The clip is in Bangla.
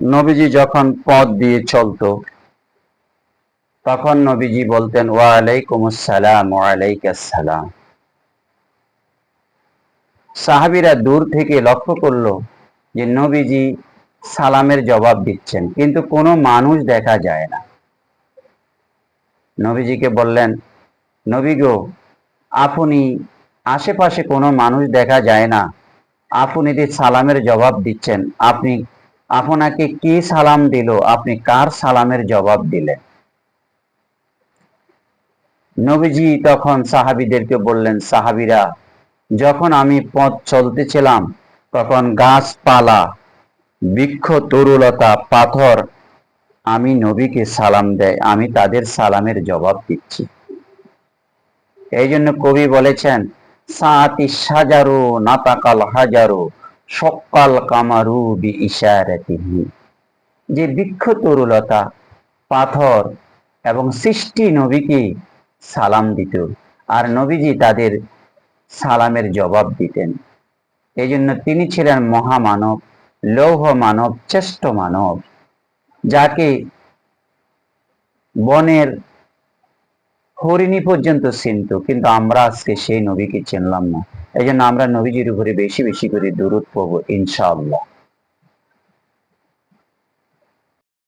নবীজি যখন পথ দিয়ে চলতো, তখন নবীজি বলতেন ওয়ালাইকুম আসসালাম ওয়ালাইকাসসালাম। সাহাবীরা দূর থেকে লক্ষ্য করল যে নবীজি সালামের জবাব দিচ্ছেন, কিন্তু কোনো মানুষ দেখা যায় না। নবীজিকে বললেন, নবী গো, আপনি আশেপাশে কোনো মানুষ দেখা যায় না। আপনি যে সালামের জবাব দিচ্ছেন, আপনি আপনাকে কি সালাম দিল? আপনি কার সালামের জবাব দিলেন? নবীজি তখন সাহাবীদেরকে বললেন, সাহাবীরা, যখন আমি পথ চলতেছিলাম, তখন গাছপালা, বৃক্ষ, তরুলতা, পাথর, আমি নবীকে সালাম দেয়, আমি তাদের সালামের জবাব দিচ্ছি। এই জন্য কবি বলেছেন, সাতি সাজারু নাতাকাল হাজারু সকাল কামারু বি ইশারাতিহি যে বৃক্ষ তরুলতা, পাথর এবং সৃষ্টি নবীকে সালাম দিত আর নবীজি তাদের সালামের জবাব দিতেন। এই জন্য তিনি ছিলেন মহামানব, লৌহ মানব, শ্রেষ্ঠ মানব, যাকে বনের হরিণী পর্যন্ত চিনত, কিন্তু আমরা আজকে সেই নবীকে চিনলাম না। এই জন্য আমরা নবীজির উপরে বেশি বেশি করে দূরত পাবো ইনশাআল্লাহ।